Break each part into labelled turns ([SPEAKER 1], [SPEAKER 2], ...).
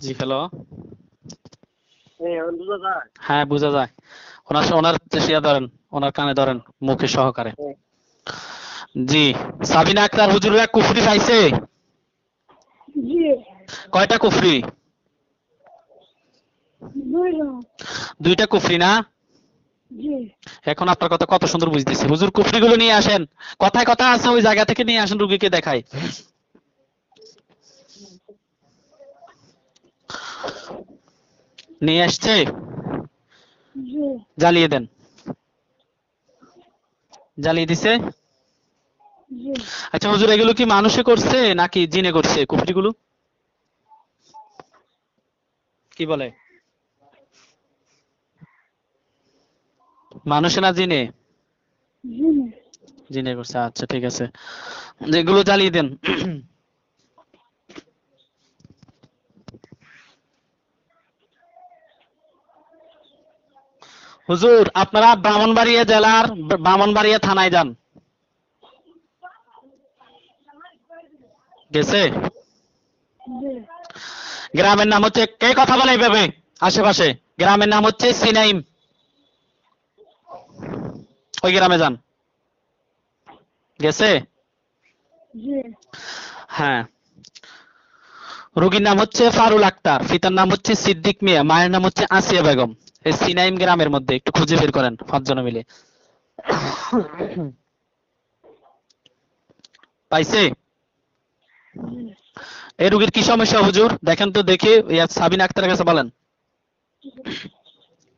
[SPEAKER 1] জি hello
[SPEAKER 2] এই বুঝা যায়?
[SPEAKER 1] হ্যাঁ বোঝা যায়। ওনার ওনার শিয়া ধরেন ওনার কানে ধরেন মুখে সহকারে।
[SPEAKER 2] হ্যাঁ।
[SPEAKER 1] জি সাবিনা আক্তার হুজুররা কুফরি পাইছে কয়টা কুফরি?
[SPEAKER 3] দুইটা।
[SPEAKER 1] দুইটা কুফরি না? এখন আপনার কথা কত সুন্দর বুঝতেছি। হুজুর কুফরি গুলো নিয়ে আসেন। কথায় কথা আছে ওই জায়গা থেকে নিয়ে আসেন রুগীকে দেখাই নিয়ে আসছে? জ্বালিয়ে দেন। জ্বালিয়ে দিছে? আচ্ছা হুজুর এগুলো কি মানুষে করছে নাকি জিনে করছে কুফরিগুলো? কি বলে? মানুষে না জিনে? জিনে। করছে আচ্ছা ঠিক আছে। যেগুলো জ্বালিয়ে দেন। হুজুর আপনারা ব্রাহ্মণবাড়িয়া জেলার ব্রাহ্মণবাড়িয়া থানায় যান। গেছে? গ্রামের নাম হচ্ছে কে কথা বলে এইভাবে? আশেপাশে। গ্রামের নাম হচ্ছে সিনাইম। ওই গ্রামে যান। গেছে? হ্যাঁ। রোগীর নাম হচ্ছে ফারুল আক্তার, পিতার নাম হচ্ছে সিদ্দিক মিয়া, মায়ের নাম হচ্ছে আসিয়া বেগম। এই সিনাইম গ্রামের মধ্যে একটু খুঁজে বের করেন পাঁচজনে মিলে। পাইছে? এই রোগীর কি সমস্যা হুজুর? দেখেন তো দেখে সাবিনা আক্তারের কাছে বলেন।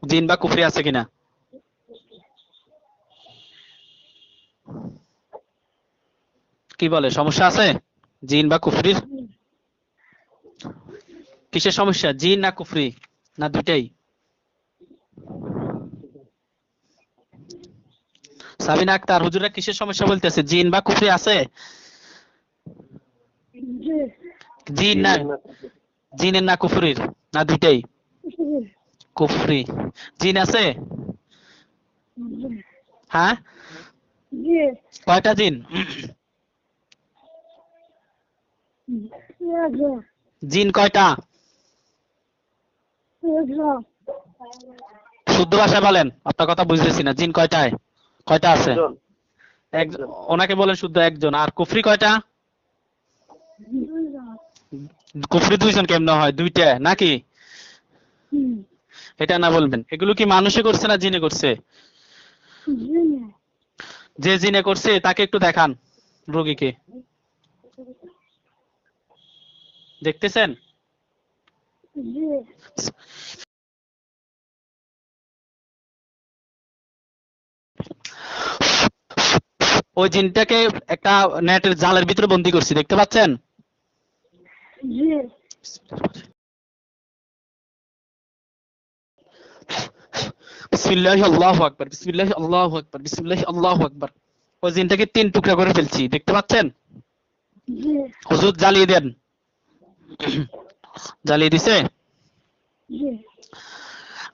[SPEAKER 1] জিন বা কুফরি আছে কিনা? কি বলে, সমস্যা আছে? জিন বা কুফরির? কিসের সমস্যা? জিন না কুফরি? না দুইটাই? সাবিনা আক্তার হুজুরা কিসের সমস্যা বলতেছে? জিন বা কুফরি আছে? জিন না জিনের না কুফরির? না দুইটাই? কুফরি। জিন আছে? হ্যাঁ? কয়টা জিন? জিন কয়টা? শুদ্ধ ভাষায় বলেন আপনার কথা বুঝতেছি না। জিন কয়টায়? কয়টা আছে? ওনাকে বলেন শুদ্ধ একজন। আর কুফরি কয়টা? কুফরি দুইজন কেমনে হয়? দুইটা নাকি? এটা না বলবেন। এগুলো কি মানুষে করছে না জিনে করছে? যে জিনে করছে তাকে একটু দেখান রোগীকে। দেখতেছেন? ওই জিনটাকে একটা নেটের জালের ভিতরে বন্দি করছি দেখতে পাচ্ছেন? বিসমিল্লাহি আল্লাহু আকবার বিসমিল্লাহি আল্লাহু আকবার বিসমিল্লাহি আল্লাহু আকবার ওই জিনটাকে তিন টুকরা করে ফেলছি দেখতে পাচ্ছেন? হুজুর জ্বালিয়ে দেন। জ্বালিয়ে দিছে?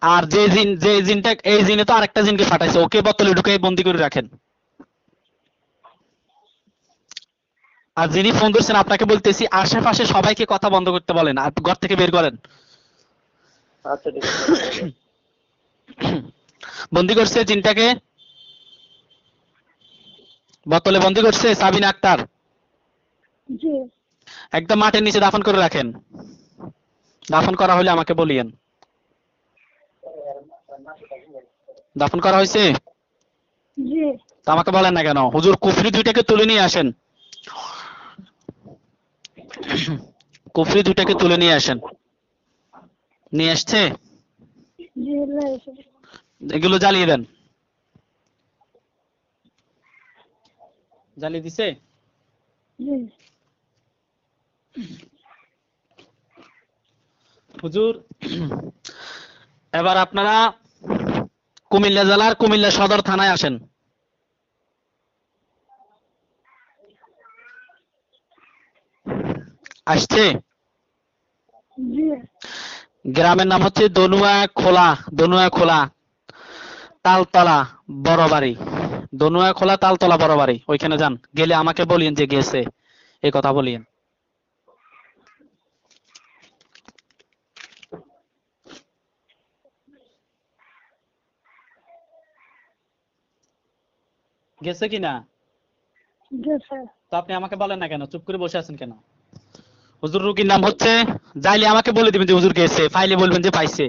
[SPEAKER 1] আর যে জিন যে জিনটা এই জিনে তো আরেকটা জিনকে ফাটাইছে ওকে বোতলে ঢুকে বন্দি করে রাখেন। আর যিনি ফোন করছেন আপনাকে বলতেছি আশেপাশে সবাইকে কথা বন্ধ করতে বলেন আর ঘর থেকে বের করেন।
[SPEAKER 2] আচ্ছা ঠিক আছে।
[SPEAKER 1] বন্দি করছে জিনটাকে। বোতলে বন্দি করছে সাবিনা আক্তার। একদম মাটির নিচে দাফন করে রাখেন। দাফন করা হলে আমাকে বলিয়েন। দাফন করা হয়েছে তা আমাকে বলেন না কেন? হুজুর কুফরি দুইটাকে তুলে নিয়ে আসেন। কুফরি দুইটাকে তুলে নিয়ে আসেন। নিয়ে আসছে? এগুলো জ্বালিয়ে দেন। জ্বালিয়ে দিছে? হুজুর এবার আপনারা কুমিল্লা জেলার কুমিল্লা সদর থানায় আসেন। আসছে? গ্রামের নাম হচ্ছে দনুয়া খোলা দনুয়া খোলা তালতলা বড় বাড়ি দনুয়া খোলা তালতলা বড় বাড়ি ওইখানে যান। গেলে আমাকে বলিয়েন যে গেছে। এই কথা বলিয়েন। গেছে কিনা?
[SPEAKER 3] গেছে।
[SPEAKER 1] তো আপনি আমাকে বলেন না কেন? চুপ করে বসে আছেন কেন? হুজুর রুগীর নাম হচ্ছে যাইলে আমাকে বলে দিবেন যে হুজুর গেছে। ফাইলে বলবেন যে পাইছে।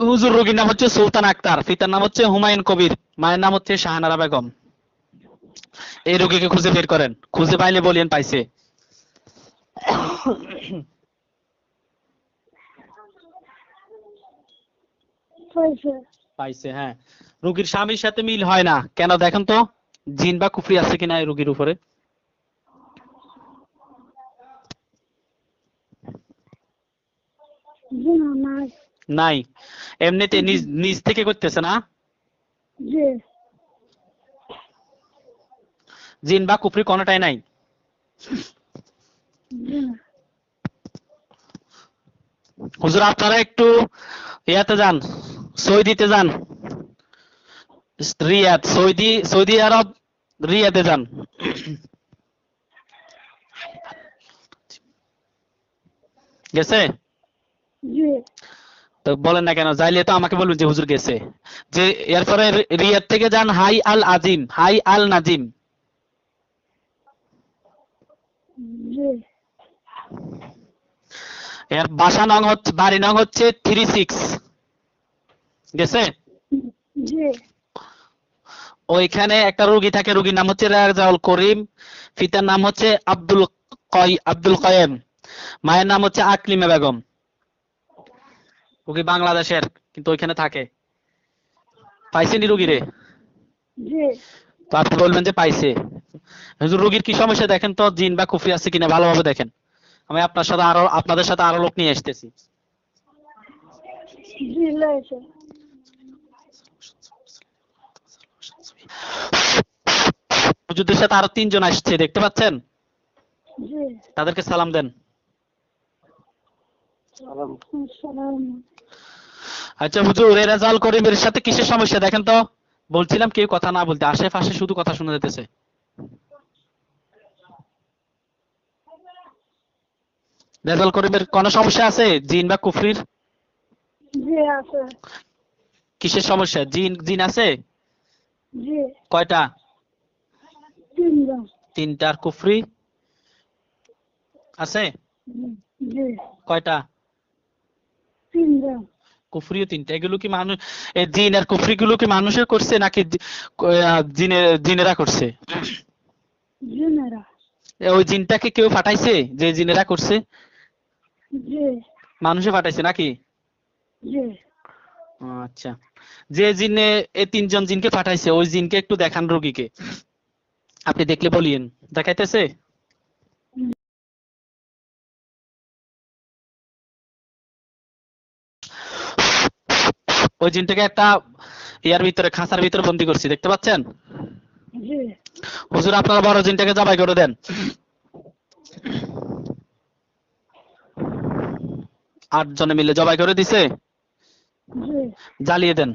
[SPEAKER 1] হুজুর রুগীর নাম হচ্ছে সুলতান আক্তার। পিতার নাম হচ্ছে হুমায়ুন কবির। মায়ের নাম হচ্ছে শাহানারা বেগম। এই রোগীকে খুঁজে বের করেন। খুঁজে পাইলে বলিয়েন পাইছে।
[SPEAKER 3] পাইছে।
[SPEAKER 1] পাইছে হ্যাঁ। রোগীর স্বামীর সাথে মিল হয় না। কেন দেখেন তো জিন বা কুফরি আছে কিনা এই রোগীর উপরে?
[SPEAKER 3] নাই।
[SPEAKER 1] এমনিতে নিজ নিজ থেকে করতেছে না? জিন বা কুফরি কোনোটাই নাই? হুজুর আপনারা একটু ইয়াতে যান সৌদিতে যান। রিয়াদ সৌদি সৌদি আরব রিয়াদে যান। গেছে? তো বলেন না কেন যাইলে তো আমাকে বলবেন যে হুজুর গেছে। যে এরপরে রিয়াদ থেকে যান Hai Al Azim Hai Al Nazim. এর বাসা নং হচ্ছে বাড়ি নং হচ্ছে থ্রি সিক্স গেছে?
[SPEAKER 3] জি।
[SPEAKER 1] ওইখানে একটা রোগী থাকে রোগীর নাম হচ্ছে রাজাউল করিম পিতার নাম হচ্ছে আব্দুল কয় আব্দুল কয়েম মায়ের নাম হচ্ছে আকলিমা বেগম রোগী বাংলাদেশের কিন্তু ওইখানে থাকে পাইছেনি রোগীরে
[SPEAKER 3] জি
[SPEAKER 1] তো আপনি বলবেন যে পাইছে হুজুর রোগীর কি সমস্যা দেখেন তো জিন বা কুফরি আছে কিনা ভালোভাবে দেখেন আমি আপনার সাথে আরও আপনাদের সাথে আরও লোক নিয়ে আসতেছি
[SPEAKER 3] জি লাইছে
[SPEAKER 1] হুজুরদের সাথে আরও তিনজন আসছে দেখতে পাচ্ছেন? তাদেরকে সালাম দেন। আচ্ছা হুজুর এই রেজাল করিমের সাথে কিসের সমস্যা? দেখেন তো বলছিলাম কেউ কথা না বলতে আশেপাশে শুধু কথা শোনা যেতেছে রেজাল করিমের কোনো সমস্যা আছে? জিন বা কুফরির?
[SPEAKER 3] জি আছে।
[SPEAKER 1] কিসের সমস্যা? জিন জিন আছে? কয়টা? তিনটার কুফরি? আছে? কয়টা? কুফরিও তিনটা। এগুলো কি মানুষ জিন আর কুফরি গুলো কি মানুষের করছে নাকি জিনেরা করছে? ওই জিনটাকে কেউ পাঠাইছে যে জিনেরা করছে? মানুষে পাঠাইছে নাকি? আচ্ছা। যে জিনে এই তিনজন জিনকে পাঠাইছে ওই জিনকে একটু দেখান রোগীকে। আপনি দেখলে বলিয়েন। দেখাইতেছে? ওই জিনটাকে একটা ইয়ার ভিতরে খাঁচার ভিতরে বন্দি করছি দেখতে পাচ্ছেন? হুজুর আপনারা বড় জিনটাকে জবাই করে দেন। আট জনে মিলে জবাই করে দিছে? জ্বালিয়ে দেন।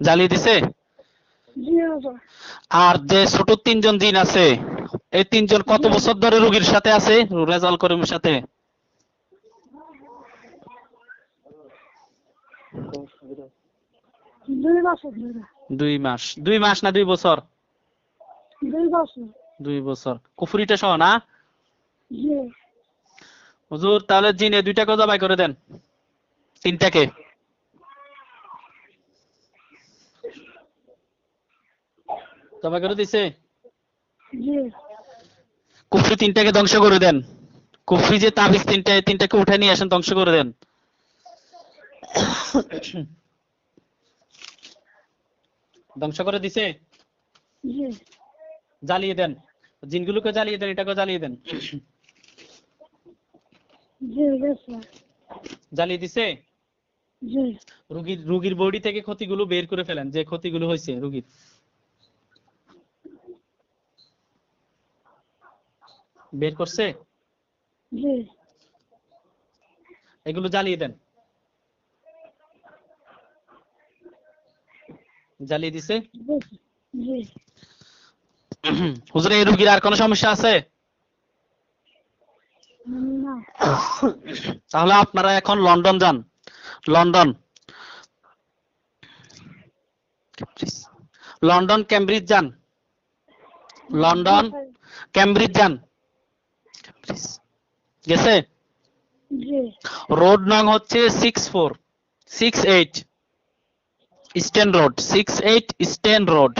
[SPEAKER 1] জ্বালিয়ে দিছে? আর যে ছোট তিনজন জিন আছে, এই তিনজন কত বছর ধরে রোগীর সাথে আছে? রেজাল করিমের সাথে।
[SPEAKER 3] দুই
[SPEAKER 1] মাস। দুই মাস না দুই বছর?
[SPEAKER 3] দুই বছর।
[SPEAKER 1] দুই বছর। কুফুরিটা সহ না? হুজুর তাহলে জিনে দুইটাকে জবাই করে দেন। তিনটাকে। জবাই করে দিছে? কুফরি তিনটাকে ধ্বংস করে দেন। কুফরি যে তাবিজ তিনটা তিনটাকে উঠে নিয়ে আসেন ধ্বংস করে দেন। ধ্বংস করে দিছে? জ্বালিয়ে দেন। জিনগুলোকে জ্বালিয়ে দেন এটাকে জ্বালিয়ে দেন। জ্বালিয়ে দিছে? রুগীর রুগীর বডি থেকে ক্ষতিগুলো বের করে ফেলেন যে ক্ষতিগুলো হয়েছে রুগীর। বের করছে? এগুলো জ্বালিয়ে দেন। জ্বালিয়ে দিছে? হুজুর এই রুগীর আর কোনো সমস্যা আছে? তাহলে আপনারা এখন লন্ডন যান। লন্ডন। লন্ডন ক্যামব্রিজ যান। লন্ডন ক্যামব্রিজ যান। গেছে? রোড নং হচ্ছে সিক্স ফোর সিক্স এইট স্টেন রোড সিক্স এইট স্টেন রোড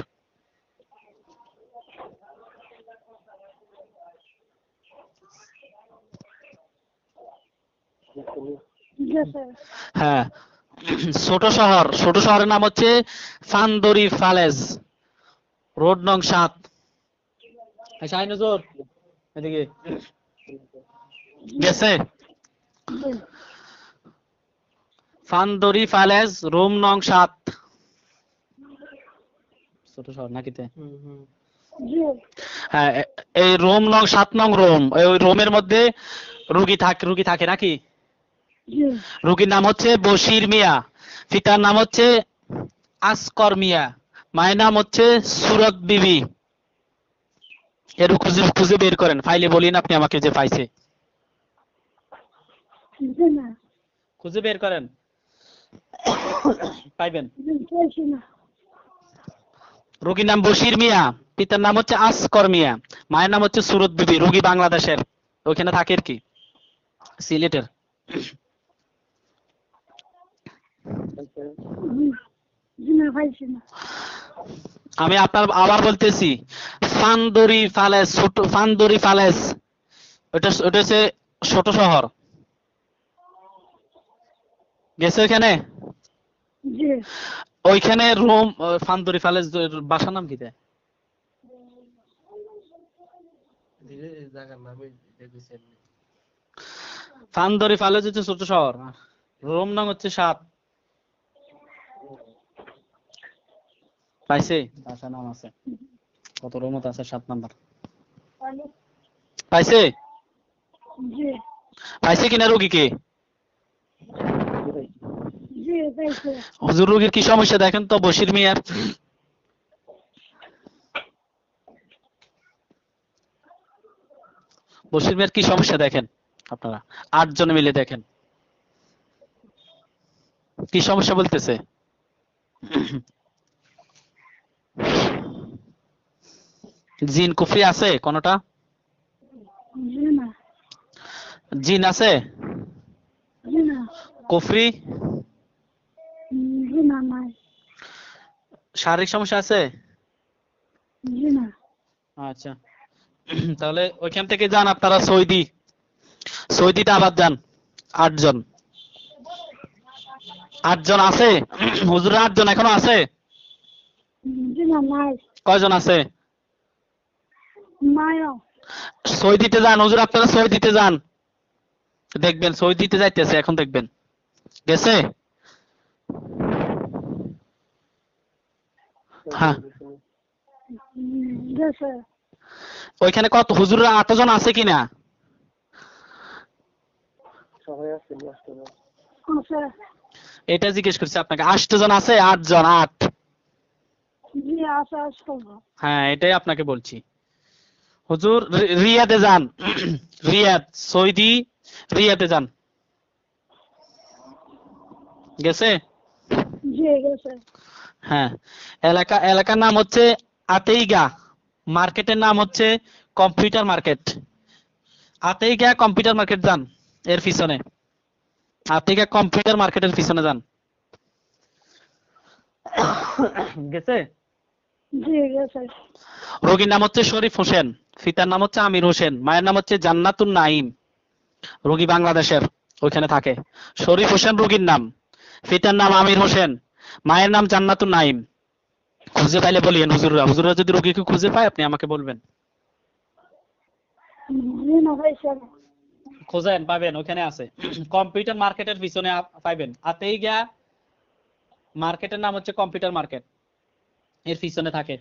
[SPEAKER 1] হ্যাঁ ছোট শহর ছোট শহরের নাম হচ্ছে ফান্দরি ফালেজ রোড নং সাত। শাহিন হুজুর এদিকে। গেছে ফান্দরি ফালেজ রুম নং সাত। ছোট শহর নাকিতে
[SPEAKER 3] জি
[SPEAKER 1] হ্যাঁ এই রোম নং সাত নং রোম ওই রোমের মধ্যে রুগী থাকে রুগী থাকে নাকি? রুগীর নাম হচ্ছে বশির মিয়া পিতার নাম হচ্ছে আসকর মিয়া মায়ের নাম হচ্ছে সুরত বিবি। এর খুঁজে খুঁজে বের করেন ফাইলে বলিন আপনি আমাকে যে পাইছে।
[SPEAKER 3] না।
[SPEAKER 1] খুঁজে বের করেন। পাইবেন।
[SPEAKER 3] না।
[SPEAKER 1] রোগীর নাম বশির মিয়া, পিতার নাম হচ্ছে আসকর মিয়া, মায়ের নাম হচ্ছে সুরত বিবি, রোগী বাংলাদেশের। ওখানে থাকে কি, সিলেটের। আমি আপনার আবার বলতেছি, ফান্দরি ফালেস, ছোট, ফান্দরি ফালেস ওটা ওটা হচ্ছে ছোট শহর। গেছে ওইখানে?
[SPEAKER 3] জি।
[SPEAKER 1] ওইখানে রোম ফান্দরি ফালেস বাসার নাম কি দেয় ফান্দরি ফালেস হচ্ছে ছোট শহর। রোম নাম হচ্ছে সাত। পাইছে? বাসা নাম আছে। কত রোমত আছে? সাত নাম্বার। পাইছে? পাইছে কিনা রোগীকে? হুজুর রোগীর কি সমস্যা দেখেন তো বশির মিয়ার? বশির মিয়ার কি সমস্যা দেখেন আপনারা? আট জন মিলে দেখেন। কি সমস্যা বলতেছে? জিন কুফরি আছে কোনটা? জিন। আছে? কুফরি?
[SPEAKER 3] জি না নাই
[SPEAKER 1] শারীরিক সমস্যা আছে?
[SPEAKER 3] জি না।
[SPEAKER 1] আচ্ছা। তাহলে ওইখান থেকে যান আপনারা সৌদি। সৌদিতে আবার যান আটজন। আটজন আছে? হুজুর আটজন এখনও আছে? কয়জন আছে? সৌদিতে যান হুজুর আপনারা সৌদিতে যান। দেখবেন সৌদিতে যাইতেছে এখন দেখবেন। গেছে? হ্যাঁ। ওইখানে কত হুজুররা আটজন আছে কিনা
[SPEAKER 3] আছে
[SPEAKER 1] এটা জিজ্ঞেস করছি আপনাকে আটজন আছে আটজন আট?
[SPEAKER 3] জি আছে আছে
[SPEAKER 1] হ্যাঁ এটাই আপনাকে বলছি। হুজুর রিয়াদে যান। রিয়াদ সৌদি রিয়াদে যান। গেছে?
[SPEAKER 3] জি গেছে।
[SPEAKER 1] হ্যাঁ এলাকা এলাকার নাম হচ্ছে আতেইগা। মার্কেটের নাম হচ্ছে কম্পিউটার মার্কেট। আতেইগা কম্পিউটার মার্কেট যান এর পিছনে। আতেইগা কম্পিউটার মার্কেটের পিছনে যান। গেছে?
[SPEAKER 3] জি গেছে।
[SPEAKER 1] রোগীর নাম হচ্ছে শরীফ হোসেন পিতার নাম হচ্ছে আমির হোসেন মায়ের নাম হচ্ছে জান্নাতুন নাইম রোগী বাংলাদেশের ওইখানে থাকে। শরীফ হোসেন রোগীর নাম পিতার নাম আমির হোসেন। মায়ের নাম জান্নাতুন নাইম খুঁজে পাইলে বলিয়েন হুজুররা হুজুররা যদি রোগীকে খুঁজে পায় আপনি আমাকে বলবেন। খোঁজেন পাবেন ওখানে আছে। কম্পিউটার মার্কেটের পিছনে পাইবেন। আতেই গিয়া মার্কেটের নাম হচ্ছে কম্পিউটার মার্কেট। এর পিছনে থাকে।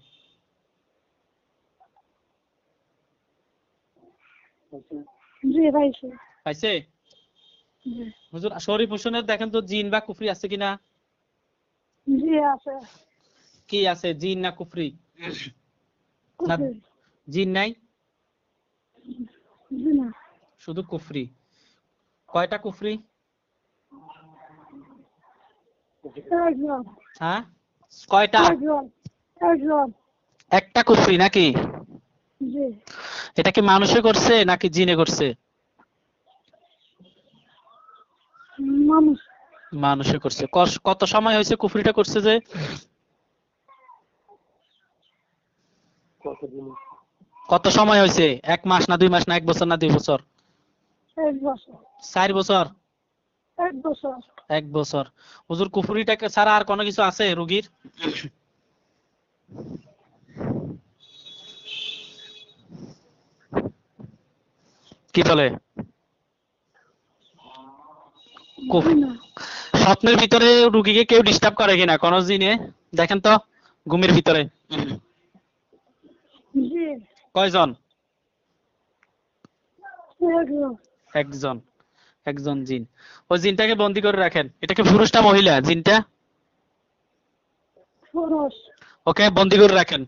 [SPEAKER 1] হুজুর শরীফ হোসেনের দেখেন তো জিন বা কুফরি আছে কিনা?
[SPEAKER 3] জি আছে।
[SPEAKER 1] কি আছে জিন না কুফরি? না জিন নাই? শুধু কুফরি। কয়টা কুফরি? হ্যাঁ? কয়টা? একটা কুফরি নাকি? এটা কি মানুষে করছে নাকি জিনে করছে?
[SPEAKER 3] মানুষ।
[SPEAKER 1] মানুষে করছে। কত সময় হয়েছে কুফরিটা করছে যে? কত সময় হয়েছে? এক মাস না দুই মাস না এক বছর না দুই বছর? চার বছর?
[SPEAKER 3] এক বছর।
[SPEAKER 1] হুজুর কুফরিটাকে ছাড়া আর কোনো কিছু আছে রুগীর? কি বলে? স্বপ্নের ভিতরে রুগীকে কেউ ডিস্টার্ব করে কিনা? কোন জিনে দেখেন তো ঘুমের ভিতরে। কয়জন?
[SPEAKER 3] একজন।
[SPEAKER 1] একজন জিন। ওই জিনটাকে বন্দি করে রাখেন। এটা কি পুরুষ না মহিলা? জিনটা?
[SPEAKER 3] পুরুষ।
[SPEAKER 1] ওকে বন্দি করে রাখেন।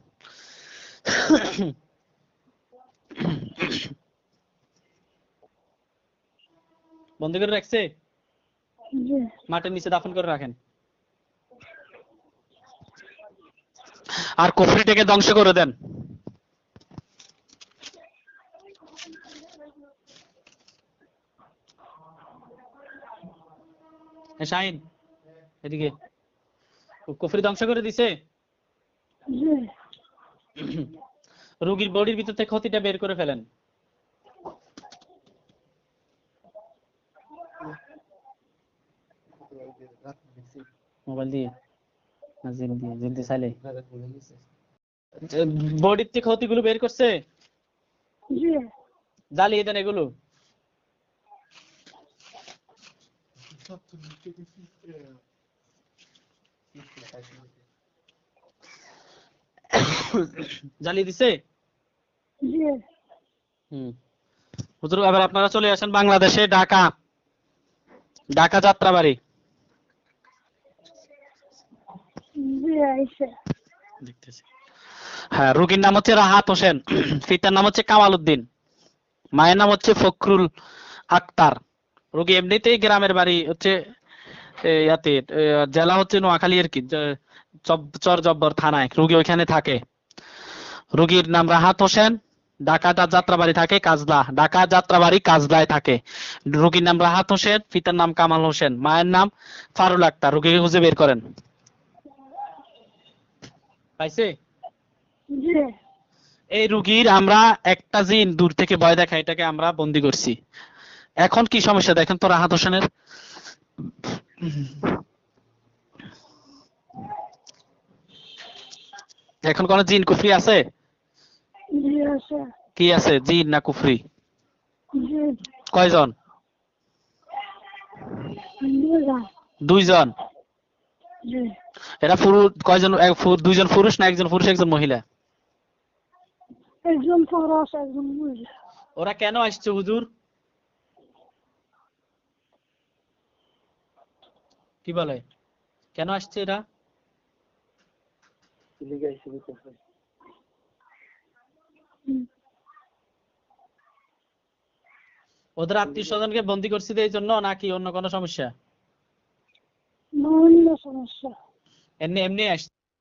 [SPEAKER 1] বন্দি করে রাখছে? মাটির নিচে দাফন করে রাখেন। আর কুফরিটাকে ধ্বংস করে দেন। শাহিন এদিকে। কুফরি ধ্বংস করে দিছে। রোগীর বডির ভিতর থেকে ক্ষতিটা বের করে ফেলেন। মোবাইল দিয়ে? না দিয়ে জিম দিয়ে চাইলে? বডির থেকে ক্ষতিগুলো বের করছে?
[SPEAKER 3] জি।
[SPEAKER 1] জ্বালিয়ে দেন এগুলো। জ্বালিয়ে দিছে? হুম। হুজুর এবার আপনারা চলে আসেন বাংলাদেশে ঢাকা। ঢাকা যাত্রাবাড়ি। হ্যাঁ রোগীর নাম হচ্ছে রাহাত হোসেন, পিতার নাম হচ্ছে কামাল উদ্দিন, মায়ের নাম হচ্ছে ফখরুল আক্তার। রোগী এমনিতেই গ্রামের বাড়ি হচ্ছে ইয়াতে জেলা হচ্ছে নোয়াখালী আর কি চর জব্বর থানায়, রোগী ওইখানে থাকে। রোগীর নাম রাহাত হোসেন ঢাকা যা- যাত্রাবাড়ি থাকে, কাজলা, ঢাকা যাত্রাবাড়ি কাজলায় থাকে। রোগীর নাম রাহাত হোসেন, পিতার নাম কামাল হোসেন, মায়ের নাম ফারুল আক্তার, রোগীকে খুঁজে বের করেন। পাইছে?
[SPEAKER 3] জি।
[SPEAKER 1] এই রুগীর আমরা একটা জিন দূর থেকে ভয় দেখা এটাকে আমরা বন্দি করছি। এখন কি সমস্যা? দেখেন তো রাহাত হোসেনের। এখন কোন জিন কুফরি আছে?
[SPEAKER 3] জি আছে।
[SPEAKER 1] কি আছে জিন না কুফরি? কয়জন? দুইজন। এরা পুরুষ কয়জন এক- দুইজন পুরুষ না একজন পুরুষ একজন মহিলা?
[SPEAKER 3] একজন পুরুষ একজন মহিলা।
[SPEAKER 1] ওরা কেন আসছে হুজুর? কি বলে? কেন আসছে এরা। ওদের আত্মীয় স্বজনকে বন্দি করছি এই জন্য নাকি অন্য কোনো সমস্যা?
[SPEAKER 3] সমস্যা।
[SPEAKER 1] এমনি এমনি আসছে।